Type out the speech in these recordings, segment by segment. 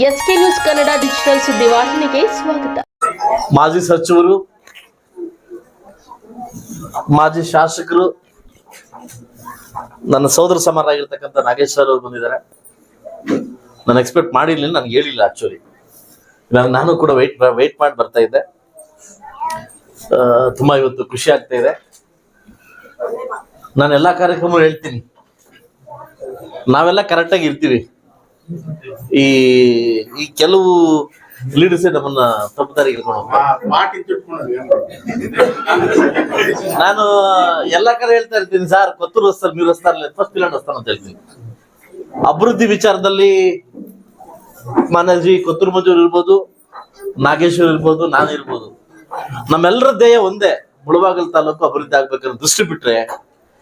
S K news Kannada digital ಸುದ್ದಿವಾಹಿನಿಗೆ ಸ್ವಾಗತ. ಮಾಜಿ ಸಚಿವರು, ಮಾಜಿ ಶಾಸಕರು, ನನ್ನ ಸಹೋದರ ಸಮಾರಾಗಿರ್ತಕ್ಕಂಥ ನಾಗೇಶ್ ಸರ್ ಅವರು ಬಂದಿದ್ದಾರೆ. ನಾನು ಎಕ್ಸ್ಪೆಕ್ಟ್ ಮಾಡಿರ್ಲಿಲ್ಲ, ನನಗೆ ಹೇಳಿಲ್ಲ ಆಕ್ಚುಲಿ ನಾನು ಕೂಡ ವೆಯ್ಟ್ ವೆಯ್ಟ್ ಮಾಡಿ ಬರ್ತಾ ಇದ್ದೆ. ತುಂಬಾ ಇವತ್ತು ಖುಷಿ ಆಗ್ತಾ ಇದೆ. ನಾನು ಎಲ್ಲಾ ಕಾರ್ಯಕ್ರಮ ಹೇಳ್ತೀನಿ. ನಾವೆಲ್ಲ ಕರೆಕ್ಟಾಗಿ ಇರ್ತೀವಿ. ಈ ಈ ಕೆಲವು ಲೀಡರ್ಸ್ ನಮ್ಮನ್ನ ತಪ್ಪು ದಾರಿಗೆ ನಾನು ಎಲ್ಲಾ ಕಡೆ ಹೇಳ್ತಾ ಇರ್ತೀನಿ ಸರ್ ಕೊತ್ತೂರು ಹೊಸ್ತಾರೆ ನೀವು ಹೊಸ್ತಾರಲ್ಲ ಫಸ್ಟ್ ಪಿಲಾಂಡ್ ಅಂತ ಹೇಳ್ತೀನಿ. ಅಭಿವೃದ್ಧಿ ವಿಚಾರದಲ್ಲಿ ಮಾನಜಿ ಕೊತ್ತೂರು ಮಂಜೂರ್ ಇರ್ಬೋದು ನಾಗೇಶ್ವರ್ ಇರ್ಬೋದು ನಾನು ಇರ್ಬೋದು. ನಮ್ಮೆಲ್ಲರ ಧ್ಯೇಯ ಒಂದೇ ಮುಳಬಾಗಲ್ ತಾಲೂಕು ಅಭಿವೃದ್ಧಿ ಆಗ್ಬೇಕನ್ನೋ ದೃಷ್ಟಿ ಬಿಟ್ರೆ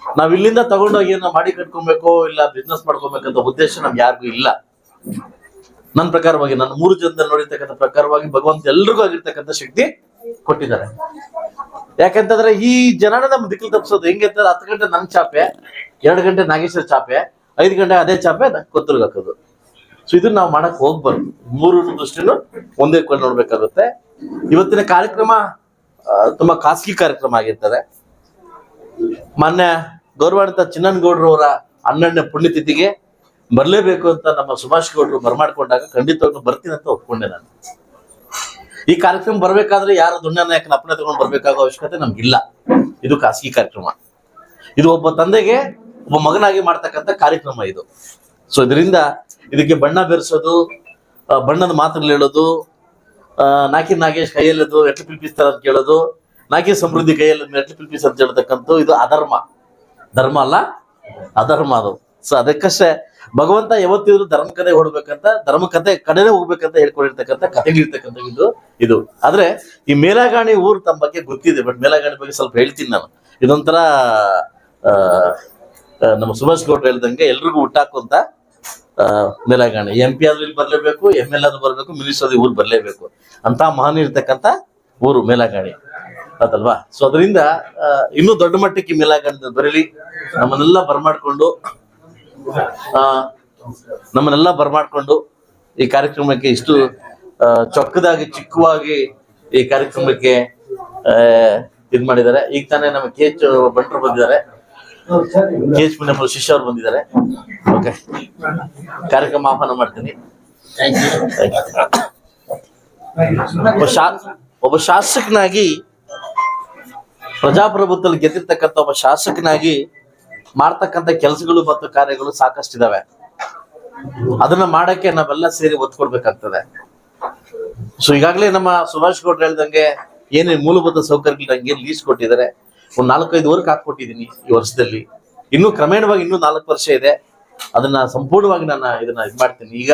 ನಾವ್ ಇಲ್ಲಿಂದ ತಗೊಂಡೋಗಿ ಏನೋ ಮಾಡಿ ಕಟ್ಕೊಬೇಕು ಇಲ್ಲ ಬಿಸ್ನೆಸ್ ಮಾಡ್ಕೊಬೇಕಂತ ಉದ್ದೇಶ ನಮ್ಗೆ ಯಾರಿಗೂ ಇಲ್ಲ. ನನ್ನ ಪ್ರಕಾರವಾಗಿ ನನ್ನ ಮೂರು ಜನದಲ್ಲಿ ನೋಡಿರ್ತಕ್ಕಂಥ ಪ್ರಕಾರವಾಗಿ ಭಗವಂತ ಎಲ್ರಿಗೂ ಆಗಿರ್ತಕ್ಕಂಥ ಶಕ್ತಿ ಕೊಟ್ಟಿದ್ದಾರೆ. ಯಾಕಂತಂದ್ರೆ ಈ ಜನನ ನಮ್ ದಿಕ್ಕಲು ತಪ್ಪಿಸೋದು ಹೆಂಗೆ ಅಂತಂದ್ರೆ ಹತ್ತು ಗಂಟೆ ನನ್ ಚಾಪೆ, ಎರಡು ಗಂಟೆ ನಾಗೇಶ್ವರ ಚಾಪೆ, ಐದು ಗಂಟೆ ಅದೇ ಚಾಪೆ ಕೊತ್ತೂರ್ಗೆ ಹಾಕೋದು. ಸೊ ಇದನ್ನ ನಾವು ಮಾಡಕ್ ಹೋಗ್ಬಾರ್ದು. ಮೂರು ದೃಷ್ಟಿನೂ ಒಂದೇ ಕೊಂಡು ನೋಡ್ಬೇಕಾಗುತ್ತೆ. ಇವತ್ತಿನ ಕಾರ್ಯಕ್ರಮ ತುಂಬಾ ಖಾಸಗಿ ಕಾರ್ಯಕ್ರಮ ಆಗಿರ್ತದೆ. ಮಾನ್ಯ ಗೌರವಾನ್ವಿತ ಚಿನ್ನನಗೌಡ್ರವರ ಹನ್ನೆರಡನೇ ಪುಣ್ಯತಿಥಿಗೆ ಬರ್ಲೇಬೇಕು ಅಂತ ನಮ್ಮ ಸುಭಾಷ್ ಗೌಡ್ರು ಬರ್ಮಾಡ್ಕೊಂಡಾಗ ಖಂಡಿತವಾಗ್ಲೂ ಬರ್ತೀನಿ ಅಂತ ಒಪ್ಕೊಂಡೆ ನಾನು. ಈ ಕಾರ್ಯಕ್ರಮ ಬರಬೇಕಾದ್ರೆ ಯಾರು ದುಂಡನ ನಾಯಕನ ಅಪ್ಪನೆ ತಗೊಂಡು ಬರ್ಬೇಕಾಗೋ ಅವಶ್ಯಕತೆ ನಮ್ಗಿಲ್ಲ. ಇದು ಖಾಸಗಿ ಕಾರ್ಯಕ್ರಮ. ಇದು ಒಬ್ಬ ತಂದೆಗೆ ಒಬ್ಬ ಮಗನಾಗಿ ಮಾಡ್ತಕ್ಕಂಥ ಕಾರ್ಯಕ್ರಮ ಇದು. ಸೊ ಇದರಿಂದ ಇದಕ್ಕೆ ಬಣ್ಣ ಬೆರೆಸೋದು ಬಣ್ಣದ ಮಾತುಗಳು ಹೇಳೋದು ನಾಕಿ ನಾಗೇಶ್ ಕೈಯಲ್ಲದು ಎಟ್ಲು ಪಿಲ್ಪಿಸ್ತಾರ ಅಂತ ಕೇಳೋದು ನಾಕಿ ಸಮೃದ್ಧಿ ಕೈಯಲ್ಲಿ ಎಟ್ಲು ಪಿಲ್ಪಿಸ್ ಅಂತ ಹೇಳ್ತಕ್ಕಂಥ ಇದು ಅಧರ್ಮ. ಧರ್ಮ ಅಲ್ಲ, ಅಧರ್ಮ ಅದು. ಸೊ ಅದಕ್ಕಷ್ಟೇ ಭಗವಂತ ಯಾವತ್ತಿದ್ರು ಧರ್ಮ ಕತೆ ಹೊಡ್ಬೇಕಂತ ಧರ್ಮ ಕತೆ ಕಡೆನೇ ಹೋಗ್ಬೇಕಂತ ಹೇಳ್ಕೊಂಡಿರ್ತಕ್ಕಂಥ ಕಥೆಗಳಿರ್ತಕ್ಕಂಥ ಇದು. ಇದು. ಆದ್ರೆ ಈ ಮೇಲಾಗಾಣಿ ಊರು ತಮ್ಮ ಬಗ್ಗೆ ಗೊತ್ತಿದೆ ಬಟ್ ಮೇಲಾಗಾಣಿ ಬಗ್ಗೆ ಸ್ವಲ್ಪ ಹೇಳ್ತೀನಿ ನಾನು. ಇದೊಂಥರ ನಮ್ಮ ಸುಭಾಷ್ ಗೌಡ್ರು ಹೇಳ್ದಂಗೆ ಎಲ್ರಿಗೂ ಹುಟ್ಟಾಕುವಂತ ಮೇಲಾಗಾಣಿ. ಎಂ ಪಿ ಆದ್ರೂ ಇಲ್ಲಿ ಬರ್ಲೇಬೇಕು ಎಂ ಎಲ್ ಆದ್ರೂ ಬರ್ಬೇಕು, ಮಿನಿಸ್ಟರ್ ಊರು ಬರ್ಲೇಬೇಕು. ಅಂತ ಮಹಾನ್ ಇರ್ತಕ್ಕಂಥ ಊರು ಮೇಲಾಗಾಣಿ. ಅದಲ್ವಾ ಸೊ ಅದರಿಂದ ಇನ್ನೂ ದೊಡ್ಡ ಮಟ್ಟಕ್ಕೆ ಮೇಲಾಗಾಣಿ ಬರೀಲಿ. ನಮ್ಮನ್ನೆಲ್ಲ ಬರ್ಮಾಡ್ಕೊಂಡು ನಮ್ಮನ್ನೆಲ್ಲ ಬರಮಾಡ್ಕೊಂಡು ಈ ಕಾರ್ಯಕ್ರಮಕ್ಕೆ ಇಷ್ಟು ಚೊಕ್ಕದಾಗಿ ಚಿಕ್ಕವಾಗಿ ಈ ಕಾರ್ಯಕ್ರಮಕ್ಕೆ ಇದು ಮಾಡಿದ್ದಾರೆ. ಈಗ ತಾನೇ ನಮ್ಮ ಕೆ ಎಚ್ ಭಟ್ರು ಬಂದಿದ್ದಾರೆ. ಕೆ ಎಚ್ ನಮ್ಮ ಶಿಷ್ಯ ಅವ್ರು ಬಂದಿದ್ದಾರೆ. ಓಕೆ ಕಾರ್ಯಕ್ರಮ ಆಹ್ವಾನ ಮಾಡ್ತೀನಿ. ಒಬ್ಬ ಶಾಸಕನಾಗಿ ಪ್ರಜಾಪ್ರಭುತ್ವದಲ್ಲಿ ಗೆದ್ದಿರ್ತಕ್ಕಂಥ ಒಬ್ಬ ಶಾಸಕನಾಗಿ ಮಾಡ್ತಕ್ಕಂಥ ಕೆಲಸಗಳು ಮತ್ತು ಕಾರ್ಯಗಳು ಸಾಕಷ್ಟು ಇದಾವೆ ಅದನ್ನ ಮಾಡಕ್ಕೆ ನಾವೆಲ್ಲ ಸೇರಿ ಒತ್ತು ಕೊಡ್ಬೇಕಾಗ್ತದೆ ಸೊ ಈಗಾಗಲೇ ನಮ್ಮ ಸುಭಾಷ್ ಗೌಡ್ರು ಹೇಳ್ದಂಗೆ ಏನೇನು ಮೂಲಭೂತ ಸೌಕರ್ಯಗಳು ನಂಗೆ ಲೀಸ್ ಕೊಟ್ಟಿದ್ದಾರೆ. ಒಂದು ನಾಲ್ಕೈದು ವರ್ಕ್ ಹಾಕೊಟ್ಟಿದ್ದೀನಿ ಈ ವರ್ಷದಲ್ಲಿ. ಇನ್ನೂ ಕ್ರಮೇಣವಾಗಿ ಇನ್ನೂ ನಾಲ್ಕು ವರ್ಷ ಇದೆ. ಅದನ್ನ ಸಂಪೂರ್ಣವಾಗಿ ನಾನು ಇದನ್ನ ಇದು ಮಾಡ್ತೀನಿ. ಈಗ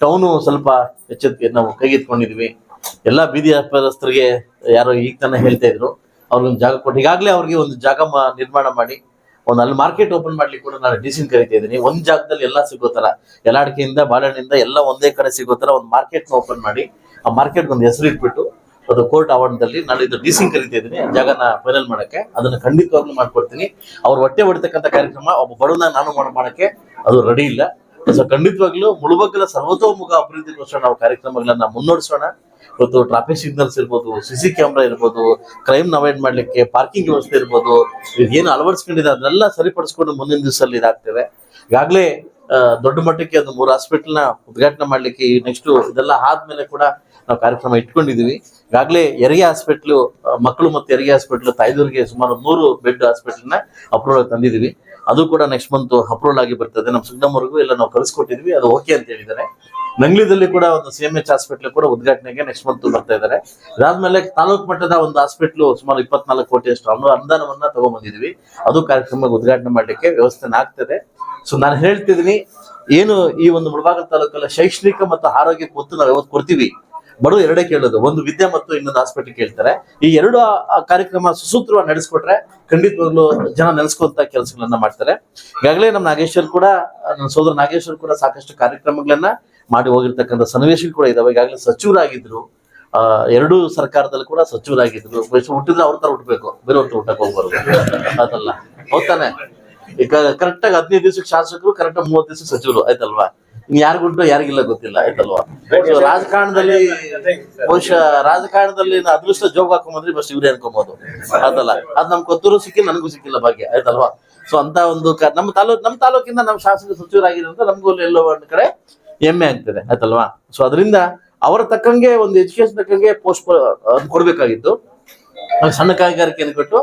ಟೌನು ಸ್ವಲ್ಪ ಎಚ್ಚರಿಕೆ ನಾವು ಕೈಗೆತ್ಕೊಂಡಿದ್ವಿ ಎಲ್ಲಾ ಬೀದಿ ವ್ಯಾಪಾರಸ್ಥರಿಗೆ ಯಾರೋ ಈಗ ತಾನೇ ಹೇಳ್ತಾ ಇದ್ರು. ಅವ್ರಿಗೊಂದು ಜಾಗ ಕೊಟ್ಟು, ಈಗಾಗಲೇ ಅವ್ರಿಗೆ ಒಂದು ಜಾಗ ನಿರ್ಮಾಣ ಮಾಡಿ. ಒಂದು ಅಲ್ಲಿ ಮಾರ್ಕೆಟ್ ಓಪನ್ ಮಾಡ್ಲಿಕ್ಕೆ ಕೂಡ ನಾನು ಡಿಸಿನ್ ಕರಿತಾ ಇದ್ದೀನಿ ಒಂದ್ ಜಾಗದಲ್ಲಿ ಎಲ್ಲ ಸಿಗೋ ತರ ಎಲ್ಲಾಡಿಕೆಯಿಂದ ಬಾಳೆಹಣ್ಣಿಂದ ಎಲ್ಲ ಒಂದೇ ಕಡೆ ಸಿಗೋ ತರ ಒಂದು ಮಾರ್ಕೆಟ್ ಓಪನ್ ಮಾಡಿ ಆ ಮಾರ್ಕೆಟ್ ಒಂದು ಹೆಸರು ಇಟ್ಬಿಟ್ಟು ಅದು ಕೋರ್ಟ್ ಆವರಣದಲ್ಲಿ ನಾನು ಇದು ಡಿಸಿಂಗ್ ಕರಿತಾ ಇದ್ದೀನಿ ಜಾಗನ ಫೈನಲ್ ಮಾಡಕ್ಕೆ ಅದನ್ನ ಖಂಡಿತವಾಗ್ಲೂ ಮಾಡ್ಕೊಡ್ತೀನಿ. ಅವ್ರು ಹೊಟ್ಟೆ ಹೊಡಿತಕ್ಕಂಥ ಕಾರ್ಯಕ್ರಮ, ಒಬ್ಬ ಬಡವನ ನಾನು ಮಾಡ್- ಮಾಡಕ್ಕೆ ಅದು ರೆಡಿ ಇಲ್ಲ. ಸೊ ಖಂಡಿತವಾಗ್ಲೂ ಮುಳುಬಗ್ಗಲ ಸರ್ವತೋಮುಖ ಅಭಿವೃದ್ಧಿಗೋಸ್ಕರ ನಾವು ಕಾರ್ಯಕ್ರಮಗಳನ್ನ ಮುನ್ನಡೆಸೋಣ. ಇವತ್ತು ಟ್ರಾಫಿಕ್ ಸಿಗ್ನಲ್ಸ್ ಇರ್ಬೋದು ಸಿ ಕ್ಯಾಮ್ರಾ ಇರ್ಬೋದು ಕ್ರೈಮ್ ಅವಾಯ್ಡ್ ಮಾಡ್ಲಿಕ್ಕೆ ಪಾರ್ಕಿಂಗ್ ವ್ಯವಸ್ಥೆ ಇರ್ಬೋದು, ಏನು ಅಳವಡಿಸ್ಕೊಂಡಿದೆ ಅದನ್ನೆಲ್ಲ ಸರಿಪಡಿಸ್ಕೊಂಡು ಮುಂದಿನ ದಿವಸದಲ್ಲಿ ಇದಾಗ್ತೇವೆ ಈಗಾಗಲೇ ದೊಡ್ಡ ಮಟ್ಟಕ್ಕೆ ಒಂದು ಮೂರು ಹಾಸ್ಪಿಟಲ್ನ ಉದ್ಘಾಟನೆ ಮಾಡಲಿಕ್ಕೆ ಈ ನೆಕ್ಸ್ಟ್ ಇದೆಲ್ಲ ಆದ್ಮೇಲೆ ಕೂಡ ನಾವು ಕಾರ್ಯಕ್ರಮ ಇಟ್ಕೊಂಡಿದೀವಿ. ಈಗಾಗಲೇ ಹೆರಿಗೆ ಹಾಸ್ಪಿಟ್ಲು ಮಕ್ಕಳು ಮತ್ತು ಹೆರಿಗೆ ಹಾಸ್ಪಿಟ್ಲು ತಾಯ್ದೂರಿಗೆ ಸುಮಾರು ನೂರು ಬೆಡ್ ಹಾಸ್ಪಿಟಲ್ನ ಅಪ್ರೂವಲ್ ತಂದಿದೀವಿ. ಅದು ಕೂಡ ನೆಕ್ಸ್ಟ್ ಮಂತ್ ಅಪ್ರೂವಲ್ ಆಗಿ ಬರ್ತದೆ. ನಮ್ಮ ಸುಗ್ನಮ್ವರೆಗೂ ಎಲ್ಲ ನಾವು ಕಳಿಸ್ಕೊಟ್ಟಿದ್ವಿ. ಅದು ಓಕೆ ಅಂತ ಹೇಳಿದ್ದಾರೆ. ನಂಗ್ಲಿದಲ್ಲಿ ಕೂಡ ಒಂದು ಸಿ ಎಂ ಎಚ್ ಹಾಸ್ಪಿಟ್ಲ್ ಕೂಡ ಉದ್ಘಾಟನೆಗೆ ನೆಕ್ಸ್ಟ್ ಮಂತ್ ಬರ್ತಾ ಇದ್ದಾರೆ ಅದಾದ್ಮೇಲೆ ತಾಲೂಕು ಮಟ್ಟದ ಒಂದು ಹಾಸ್ಪಿಟ್ಲು ಸುಮಾರು ಇಪ್ಪತ್ನಾಲ್ಕು ಕೋಟಿ ಅಷ್ಟು ಅನು ಅನುದಾನವನ್ನ ತಗೊಂಡ್ಬಂದಿದ್ವಿ ಅದು ಕಾರ್ಯಕ್ರಮ ಉದ್ಘಾಟನೆ ಮಾಡಲಿಕ್ಕೆ ವ್ಯವಸ್ಥೆ ಆಗ್ತದೆ. ಸೊ ನಾನು ಹೇಳ್ತಿದ್ದೀನಿ, ಏನು ಈ ಒಂದು ಮುಳಬಾಗಲ ತಾಲೂಕಲ್ಲ ಶೈಕ್ಷಣಿಕ ಮತ್ತು ಆರೋಗ್ಯಕ್ಕೆ ಒತ್ತು ನಾವು ಯಾವತ್ತು ಕೊಡ್ತೀವಿ? ಬಡವರು ಎರಡೇ ಕೇಳೋದು, ಒಂದು ವಿದ್ಯೆ ಮತ್ತು ಇನ್ನೊಂದು ಹಾಸ್ಪಿಟಲ್ ಕೇಳ್ತಾರೆ. ಈ ಎರಡು ಕಾರ್ಯಕ್ರಮ ಸುಸೂತ್ರವಾಗಿ ನಡೆಸ್ಕೊಟ್ರೆ ಖಂಡಿತವಾಗ್ಲೂ ಜನ ನೆಲೆಸ್ಕೊಂತ ಕೆಲಸಗಳನ್ನ ಮಾಡ್ತಾರೆ. ಈಗಾಗಲೇ ನಮ್ಮ ನಾಗೇಶ್ವರ್ ಕೂಡ ನನ್ನ ಸೋದರ ನಾಗೇಶ್ವರ್ ಕೂಡ ಸಾಕಷ್ಟು ಕಾರ್ಯಕ್ರಮಗಳನ್ನ ಮಾಡಿ ಹೋಗಿರ್ತಕ್ಕಂಥ ಸನ್ನಿವೇಶಗಳು ಕೂಡ ಇದಾವೆ. ಈಗಾಗಲೇ ಸಚಿವರಾಗಿದ್ರು ಎರಡೂ ಸರ್ಕಾರದಲ್ಲಿ ಕೂಡ ಸಚಿವರಾಗಿದ್ರು. ಹುಟ್ಟಿದ್ರೆ ಅವ್ರ ತರ ಹುಟ್ಟಬೇಕು ಬೇರೆ ಹೊತ್ತು ಹುಟ್ಟಕ್ ಹೋಗ್ಬಾರ್ದು. ಅದಲ್ಲ. ಹೋಗ್ತಾನೆ ಈಗ ಕರೆಕ್ಟ್ ಆಗಿ ಹದಿನೈದು ದಿವಸಕ್ಕೆ ಶಾಸಕರು ಕರೆಕ್ಟ್ ಆಗಿ ಮೂವತ್ತು ದಿವಸಕ್ಕೆ ಸಚಿವರು. ಆಯ್ತಲ್ವಾ? ಯಾರಿಗುಂಟು ಯಾರಿಗಿಲ್ಲ ಗೊತ್ತಿಲ್ಲ. ಆಯ್ತಲ್ವಾ? ರಾಜಕಾರಣದಲ್ಲಿ ಬಹುಶಃ ರಾಜಕಾರಣದಲ್ಲಿ ಅದೃಷ್ಟ ಜೋಗ್ ಹಾಕೊಂಬಂದ್ರೆ ಬಸ್ ಇವ್ರೆ ಅನ್ಕೊಬಹುದು ಅದಲ್ಲ. ಅದ್ ನಮ್ ಕೊತ್ತೂರು ಸಿಕ್ಕಿಲ್ಲ, ನನಗೂ ಸಿಕ್ಕಿಲ್ಲ ಭಾಗ್ಯ. ಆಯ್ತಲ್ವಾ? ಸೊ ಅಂತ ಒಂದು ನಮ್ಮ ತಾಲೂಕ್ ನಮ್ಮ ತಾಲೂಕಿಂದ ನಮ್ಮ ಶಾಸಕ ಸಚಿವರಾಗಿರೋದ್ರಿಂದ ನಮಗೂ ಎಲ್ಲೋ ಒಂದ್ ಕಡೆ ಹೆಮ್ಮೆ ಆಗ್ತದೆ, ಆಯ್ತಲ್ವಾ? ಸೊ ಅದರಿಂದ ಅವರ ತಕ್ಕಂಗೆ ಒಂದು ಎಜುಕೇಶನ್ ತಕ್ಕಂಗೆ ಪೋಸ್ಟ್ ಕೊಡ್ಬೇಕಾಗಿತ್ತು. ಸಣ್ಣ ಕೈಗಾರಿಕೆ ಕೊಟ್ಟು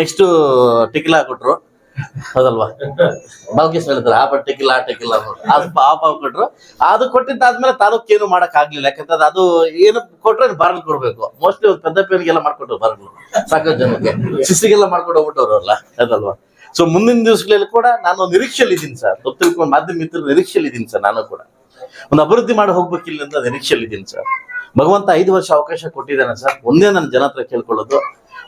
ನೆಕ್ಸ್ಟ್ ಟಿಕಿಲಾ ಕೊಟ್ರು ಹೌದಲ್ವಾ? ಬಾಲ್ಕೇಶ್ ಹೇಳ್ತಾರೆ, ಆ ಟೆಕಿಲ್ಲ ಆ ಟಿಕಿಲ್ಲ ಆ ಪಾವ್ ಕೊಟ್ರು. ಅದು ಕೊಟ್ಟಿದ್ದಾದ್ಮೇಲೆ ತಾಲೂಕ್ ಏನು ಮಾಡಕ್ ಆಗ್ಲಿಲ್ಲ ಯಾಕಂದ್ರೆ ಅದು ಏನು ಕೊಟ್ರೆ ಬಾರ್ಲ್ ಕೊಡ್ಬೇಕು. ಮೋಸ್ಟ್ಲಿ ಪೆದ್ದ ಪೇನಿಗೆಲ್ಲ ಮಾಡ್ಕೊಟ್ರು ಬಾರ್ಲ್ ಸಾಕಷ್ಟು ಜನಕ್ಕೆ. ಶಿಸ್ತಿಗೆಲ್ಲ ಮಾಡ್ಕೊಂಡು ಹೋಗ್ಬಿಟ್ಟವ್ರಲ್ಲ ಅದಲ್ವಾ ಸೊ ಮುಂದಿನ ದಿವಸಗಳಲ್ಲಿ ಕೂಡ ನಾನು ನಿರೀಕ್ಷೆಯಲ್ಲಿ ಇದ್ದೀನಿ ಸರ್. ಗೊತ್ತಿಲ್ಕೊಂಡು ಮಾಧ್ಯಮ ಮಿತ್ರರು ನಿರೀಕ್ಷೆಯಲ್ಲಿ ಇದ್ದೀನಿ ಸರ್, ನಾನು ಕೂಡ. ಒಂದು ಅಭಿವೃದ್ಧಿ ಮಾಡಿ ಹೋಗ್ಬೇಕಿಲ್ಲ ಅಂತ ನಿರೀಕ್ಷೆಯಲ್ಲಿ ಇದ್ದೀನಿ ಸರ್. ಭಗವಂತ ಐದು ವರ್ಷ ಅವಕಾಶ ಕೊಟ್ಟಿದ್ದಾನೆ ಸರ್. ಒಂದೇ ನನ್ನ ಜನ ಹತ್ರ ಕೇಳ್ಕೊಳ್ಳೋದು.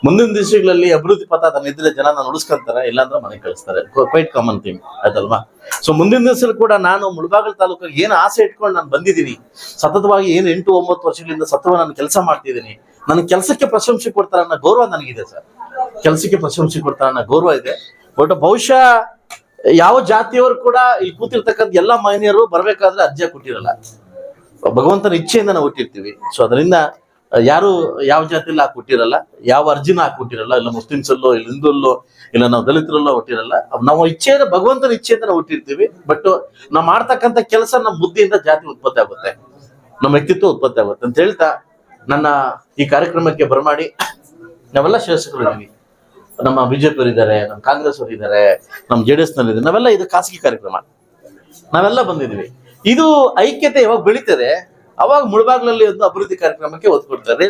ಮುಂದಿನ ದಿವಸಗಳಲ್ಲಿ ಅಭಿವೃದ್ಧಿ ಪಥ ಅದನ್ನ ಇದ್ರೆ ಜನ ನಾನು ಉಳಿಸ್ಕೊಂತಾರೆ, ಇಲ್ಲಾಂದ್ರೆ ಮನೆ ಕಳಿಸ್ತಾರೆ. ಕ್ವೈಟ್ ಕಾಮನ್ ಥಿಂಗ್ ಆಯ್ತಲ್ವಾ? ಸೊ ಮುಂದಿನ ದಿವಸದಲ್ಲಿ ಕೂಡ ನಾನು ಮುಳಬಾಗಲ್ ತಾಲೂಕಿಗೆ ಏನು ಆಸೆ ಇಟ್ಕೊಂಡು ನಾನು ಬಂದಿದ್ದೀನಿ, ಸತತವಾಗಿ ಏನು ಎಂಟು ಒಂಬತ್ತು ವರ್ಷಗಳಿಂದ ಸತತ ನಾನು ಕೆಲಸ ಮಾಡ್ತಿದ್ದೀನಿ, ನನ್ನ ಕೆಲಸಕ್ಕೆ ಪ್ರಶಂಸೆ ಕೊಡ್ತಾರ ಅನ್ನೋ ಗೌರವ ನನಗಿದೆ ಸರ್. ಕೆಲಸಕ್ಕೆ ಪ್ರಶಂಸೆ ಕೊಡ್ತಾರ ಅನ್ನೋ ಗೌರವ ಇದೆ. ಬಟ್ ಬಹುಶಃ ಯಾವ ಜಾತಿಯವರು ಕೂಡ ಇಲ್ಲಿ ಕೂತಿರ್ತಕ್ಕಂಥ ಎಲ್ಲ ಮಹಿಳೆಯರು ಬರ್ಬೇಕಾದ್ರೆ ಅರ್ಜಿ ಕೊಟ್ಟಿರಲ್ಲ. ಭಗವಂತನ ಇಚ್ಛೆಯಿಂದ ನಾವು ಹುಟ್ಟಿರ್ತೀವಿ ಸೊ ಅದರಿಂದ ಯಾರು ಯಾವ ಜಾತಿಯಲ್ಲಿ ಹಾಕಿ ಹುಟ್ಟಿರಲ್ಲ ಯಾವ ಅರ್ಜಿನ ಹಾಕಿ ಹುಟ್ಟಿರಲ್ಲ ಇಲ್ಲ ಮುಸ್ಲಿಮ್ಸ್ ಅಲ್ಲೋ ಇಲ್ಲ ಹಿಂದೂಲ್ಲೋ ಇಲ್ಲ ನಾವು ದಲಿತರಲ್ಲೋ ಹುಟ್ಟಿರಲ್ಲ ನಾವು ಇಚ್ಛೆಯಿಂದ, ಭಗವಂತನ ಇಚ್ಛೆಯಿಂದ ನಾವು ಹುಟ್ಟಿರ್ತೀವಿ ಬಟ್ ನಾವು ಮಾಡ್ತಕ್ಕಂಥ ಕೆಲಸ ನಮ್ಮ ಬುದ್ಧಿಯಿಂದ ಜಾತಿ ಉತ್ಪತ್ತಿ ಆಗುತ್ತೆ. ನಮ್ಮ ವ್ಯಕ್ತಿತ್ವ ಉತ್ಪತ್ತಿ ಆಗುತ್ತೆ. ಅಂತ ಹೇಳ್ತಾ ನನ್ನ ಈ ಕಾರ್ಯಕ್ರಮಕ್ಕೆ ಬರಮಾಡಿ. ನಾವೆಲ್ಲ ಶಾಸಕರು ಇದ್ದೀವಿ ನಮ್ಮ ಬಿಜೆಪಿ ಇದ್ದಾರೆ ನಮ್ಮ ಕಾಂಗ್ರೆಸ್ ಅವರು ಇದ್ದಾರೆ ನಮ್ಮ ಜೆ ಡಿ ಎಸ್ನಲ್ಲಿ ನಾವೆಲ್ಲ ಇದು ಖಾಸಗಿ ಕಾರ್ಯಕ್ರಮ. ನಾವೆಲ್ಲ ಬಂದಿದ್ವಿ ಇದು ಐಕ್ಯತೆ ಯಾವಾಗ ಬೆಳೀತದೆ, ಅವಾಗ ಮುಳಬಾಗ್ಲಲ್ಲಿ ಒಂದು ಅಭಿವೃದ್ಧಿ ಕಾರ್ಯಕ್ರಮಕ್ಕೆ ಒತ್ತು ಕೊಡ್ತಾರೆ.